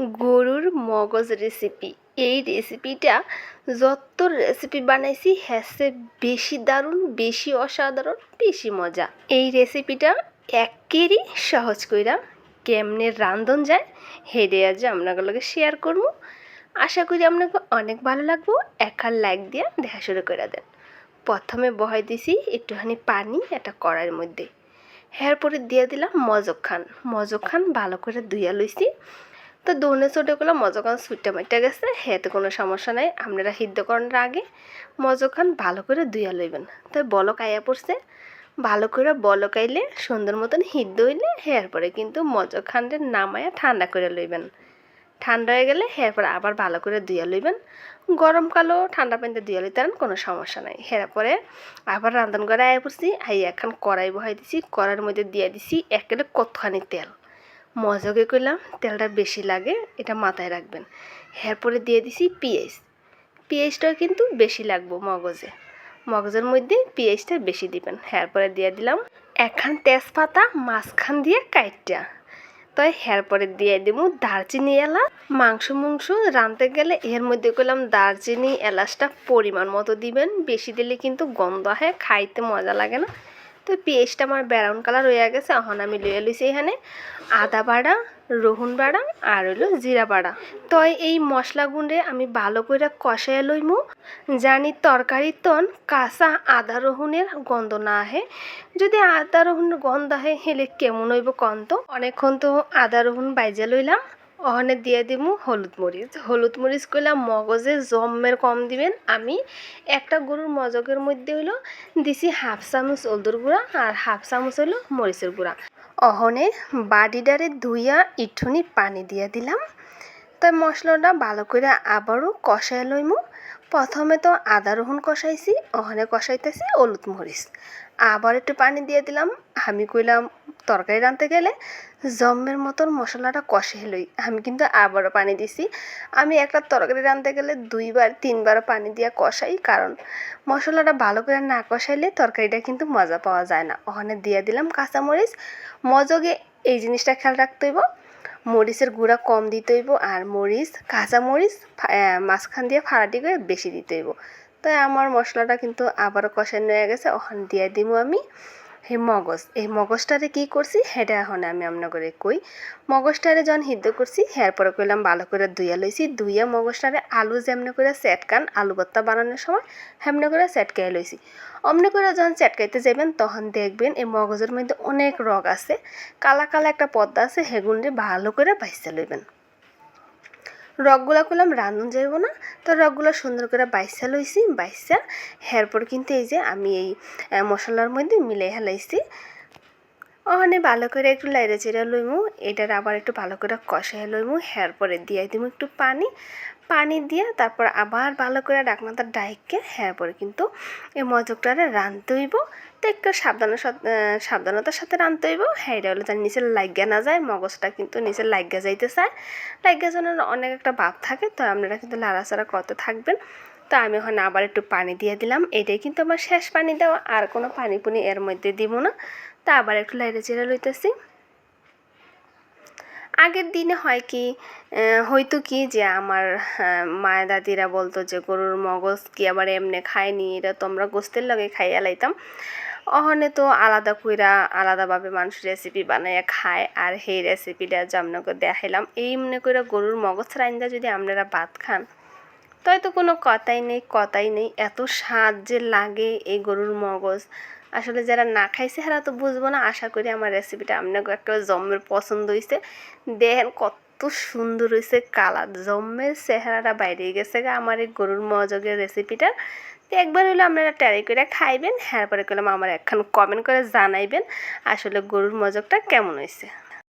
গরুর মগজ রেসিপি এই রেসিপিটা যত রেসিপি বানাইছি হ্যাসে বেশি দারুণ, বেশি অসাধারণ, বেশি মজা। এই রেসিপিটা একেরই সহজ কইরা কেমনে রান্ধন যায়, হেডে আজ আপনাগুলোকে শেয়ার করব। আশা করি আপনাকে অনেক ভালো লাগবো। একার লাইক দিয়ে দেখা শুরু করে দেন। প্রথমে বহাই দিছি একটুখানি পানি, একটা কড়াইয়ের মধ্যে। এরপরে দিয়ে দিলাম মজক খান মজক খান ভালো করে ধুইয়া লইছি। তো দোনে করলে মজকান সুইটা মাইটা গেছে হেতে কোনো সমস্যা নাই। আপনারা সিদ্ধ করানোর আগে মজকান ভালো করে ধুইয়া লইবেন। তো বলক আয়া পড়ছে, ভালো করে বলক আইলে সুন্দর মতন সিদ্ধ হইলে হেয়ার পরে কিন্তু মজখানটা নামায়া ঠান্ডা করে লইবেন। ঠান্ডা হয়ে গেলে এরপর আবার ভালো করে ধুইয়া লইবেন। গরমকালেও ঠান্ডা পানিতে ধুইয়া লইতে কোনো সমস্যা নাই। পরে আবার রান্ধন করে আয়া পড়ছি আই এখন কড়াই বহাই দিছি, কড়াইয়ের মধ্যে দিয়ে দিছি একেবারে কতখানি তেল। মজাকে করলাম, তেলটা বেশি লাগে, এটা মাথায় রাখবেন। এরপরে দিয়ে দিছি পেঁয়াজ। পেঁয়াজটাও কিন্তু বেশি লাগবো মগজে। মগজের মধ্যে পেঁয়াজটা বেশি দিবেন। এরপরে দিয়ে দিলাম একখান তেজপাতা মাঝখান দিয়ে কাইটটা। তো এরপরে দিয়ে দিব দারচিনি এলাচ। মাংস মাংস রাঁধতে গেলে এর মধ্যে করলাম দারচিনি এলাচটা পরিমাণ মতো দিবেন। বেশি দিলে কিন্তু গন্ধ হয়, খাইতে মজা লাগে না। তো পেঁয়াজটা আমার ব্রাউন কালার হয়ে গেছে। এখন আমি লইয়া লইছি এখানে আদা বাড়া রহুন বাড়া আর হইল জিরা বাড়া তো এই মশলা গুঁড়ে আমি ভালো করে কষাইয়া লইমু। জানি তরকারির তন কাঁচা আদা রহুনের গন্ধ না আহে। যদি আদা রহুনের গন্ধ আহে, হেলে কেমন হইব কন্ত অনেকক্ষণ তো আদা রহুন বাইজা লইলাম। ওখানে দিয়ে দিব হলুদ মরিচ। হলুদ মরিচ করলাম মগজে জমের কম দিবেন। আমি একটা গরুর মজকের মধ্যে হইল দিছি হাফ চামচ হলদুর গুঁড়া আর হাফ চামচ হইল মরিচের গুঁড়া। অহনে বাডিডারে ধুইয়া ইঠুনি পানি দিয়ে দিলাম। তাই মশলাটা ভালো করে আবারও কষাই লইমু। প্রথমে তো আদা রসুন কষাইছি, ওখানে কষাইতেছি হলুদ মরিচ। আবার একটু পানি দিয়ে দিলাম। আমি কইলাম তরকারি রাঁধতে গেলে জম্মের মতন মশলাটা কষে লই। আমি কিন্তু আবারও পানি দিছি। আমি একটা তরকারি রাঁধতে গেলে দুইবার, তিনবার পানি দিয়ে কষাই, কারণ মশলাটা ভালো করে না কষাইলে তরকারিটা কিন্তু মজা পাওয়া যায় না। ওখানে দিয়ে দিলাম কাঁচামরিচ। মজগে এই জিনিসটা খেয়াল রাখতে হইব। মরিচের গুঁড়া কম দিতে হইব আর মরিচ কাঁচা মরিচ মাঝখান দিয়ে ফাড়াটি করে বেশি দিতে হইব। তাই আমার মশলাটা কিন্তু আবারও কষানো হয়ে গেছে। ওখানে দিয়ে দিব আমি। এই মগজ, এই মগজটারে কি করছি? সেটা এখন আমি আপনাকে কই। মগজটারে যখন সিদ্ধ করছি পরে কইলাম ভালো করে ধুইয়া লইছি, ধুইয়া মগজটারে আলু যেমনি করে সেটকান আলু ভর্তা বানানোর সময় হেমনে করে সেটকাই লইছি। অমনি করে যখন চেটকাইতে যাবেন তখন দেখবেন এই মগজের মধ্যে অনেক রগ আছে, কালা কালা একটা পদ্মা আছে হেগুনটি ভালো করে বাইসা লইবেন। রগগুলা করলাম রান্ধন যাইব না। তো রগগুলা সুন্দর করে বাইসা লইছি, বাইসা। হেরপর কিন্তু এই যে আমি এই মশলার মধ্যে মিলাই হেলাইছি ওখানে ভালো করে একটু লাইরে চেরা লইমু, এটার আবার একটু ভালো করে কষাই লইমু পরে দিয়ে দিব একটু পানি। পানি দিয়ে তারপর আবার ভালো করে ডাকনাটা ডাইকে পরে কিন্তু এই মজকটারে রাঁধতে হইব। তো একটু সাবধান সাবধানতার সাথে রাঁধতে হইব। হ্যাঁ এটা হলে তার নিচে লাগিয়া না যায়, মগজটা কিন্তু নিচে লাগিয়া যাইতে চায়। লাগিয়া যেন অনেক একটা ভাব থাকে, তো আপনারা কিন্তু লাড়াচাড়া করতে থাকবেন। তো আমি ওখানে আবার একটু পানি দিয়ে দিলাম। এটাই কিন্তু আমার শেষ পানি দেওয়া, আর কোনো পানি পুনি এর মধ্যে দিব না। তা আবার একটু লাইরে চেরা লইতেছি। আগের দিনে হয় কি হয়তো কি যে আমার মায়ের দাদিরা বলতো যে গরুর মগজ কি আবার এমনি খায়নি, এটা তো আমরা গোস্তের লগে খাইয়া লাইতাম। অহনে তো আলাদা কইরা আলাদাভাবে মানুষ রেসিপি বানাইয়া খায় আর সেই রেসিপিটা আপনাকে দেখাইলাম, এই মনে করে গরুর মগজ রাইন্দা যদি আপনারা ভাত খান, তাই তো কোনো কথাই নেই কথাই নেই, এত স্বাদ যে লাগে এই গরুর মগজ। আসলে যারা না খাইছে হারা তো বুঝব না, আশা করি আমার রেসিপিটা আপনাকে একটা জম্মের পছন্দ হয়েছে দেখেন কত সুন্দর হয়েছে কালার, জম্মের চেহারাটা বাইরে গেছে আমার এই গরুর মজগের রেসিপিটা একবার হলে আপনারা ট্যারি করে খাইবেন হ্যাঁ পরে করলাম আমার একখান কমেন্ট করে জানাইবেন আসলে গরুর মজকটা কেমন হয়েছে